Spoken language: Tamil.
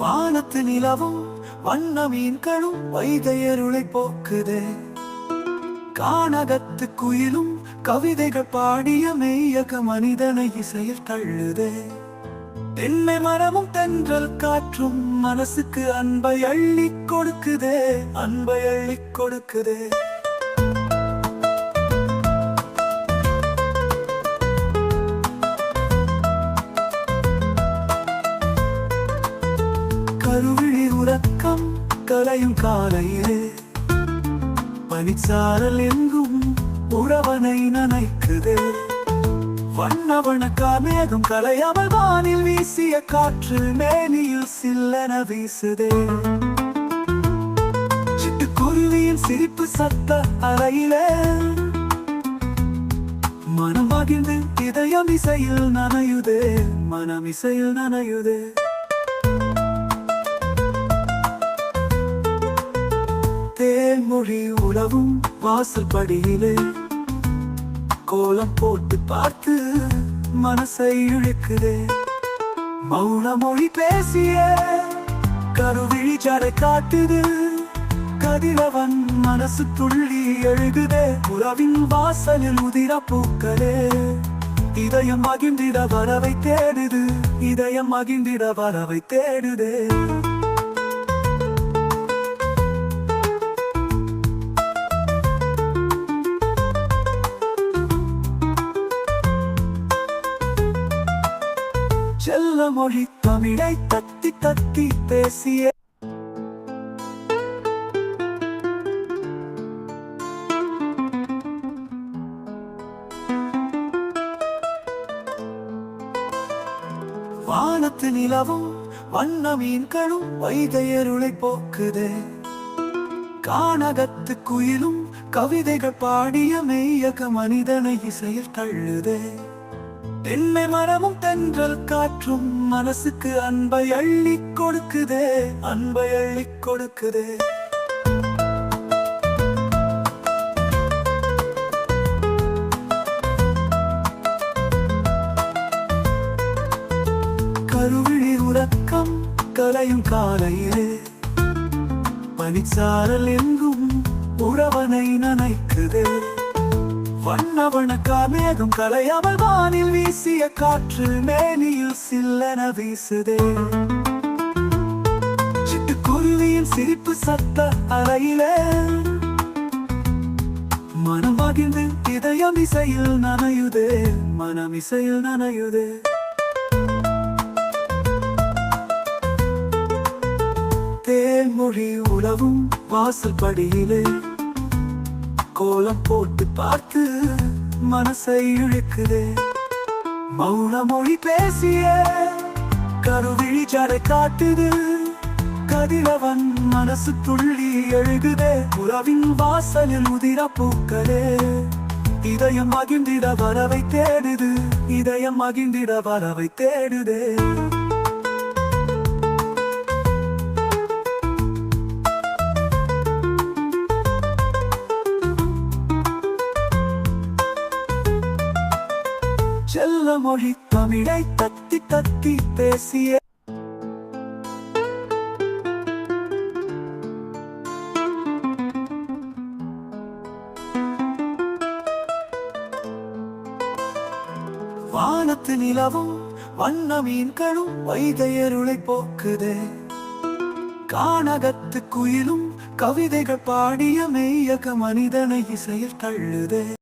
வானத்து நிலவும் வண்ண மீன்களும் வைதையருளை போக்குதே. கானகத்து குயிலும் கவிதைகள் பாடிய மெய்யக மனிதனை இசையில் தள்ளுதே. தென்னை மரமும் தென்றல் காற்றும் மனசுக்கு அன்பை அள்ளி கொடுக்குதே அன்பை அள்ளி கொடுக்குதே. கருவிழி உறக்கம் கலையும் காலையிலே. பனிச்சாரல் எங்கும் உழவனை நனைக்குதே. வண்ணவன காமேகம் கலையாமல் வானில் வீசிய காற்று மேனியில் சில்லென வீசுதே. சிட்டுக்குருவியின் சிரிப்பு சத்த அறையிலே. மனம் மகிழ்ந்து இதயம் இசையில் நனையுதே. மனம் இசையில் நனையுதே. உழவும் வாசல் படியிலே. கோலம் போட்டு பார்த்து மனசை இழுக்குதே. மௌன மொழி பேசிய கருவிழி ஜடை காட்டுது. கதிரவன் மனசு துள்ளி எழுகுதே. உறவின் வாசலில் உதிர பூக்களே. இதயம் மகிழ்ந்திட வரவை தேடுது. இதயம் மகிழ்ந்திட வரவை தேடுதே. செல்ல மொழி தமிழை தத்தி தத்தி பேசிய வானத்து நிலவும் வண்ண மீன்களும் வைதையருளை போக்குதே. கானகத்து குயிலும் கவிதைகள் பாடிய மெய்யக மனிதனை இசையில் தள்ளுதே. தென்னை மரமும் தென்றல் காற்றும் மனசுக்கு அன்பை அள்ளிக் கொடுக்குதே அன்பை அள்ளிக் கொடுக்குதே. கருவிழி உறக்கம் கலையும் காலையிலே பனிச்சாரல் எங்கும் உழவனை நனைக்குதே. வண்ண வணக்கா மேகம் கலையாமல் வானில் வீசிய காற்று மேனியில் சில்லென வீசுதே. சிட்டுக்குருவியின் சிரிப்பு சத்த அறையிலே. மனம் மகிழ்ந்து இதயம் இசையில் நனையுதே மனம் இசையில் நனையுதே. தேன்மொழி உழவும் வாசல் படியிலே. கோலம் போட்டு பார்த்து மனசை இழுக்குதே. மௌன மொழி பேசிய கருவிழி ஜடை காட்டுது. கதிரவன் மனசு துள்ளி எழுகுதே. உறவின் வாசலில் உதிர பூக்களே. இதயம் மகிழ்ந்திட வரவை தேடுது. இதயம் மகிழ்ந்திட வரவை தேடுதே. செல்ல மொழி தமிழை தத்தி தத்தி பேசிய வானத்து நிலவும் வண்ண மீன்களும் வைகையருளை போக்குதே. கானகத்து குயிலும் கவிதைகள் பாடிய மெய்யக மனிதனை இசையில் தள்ளுதே.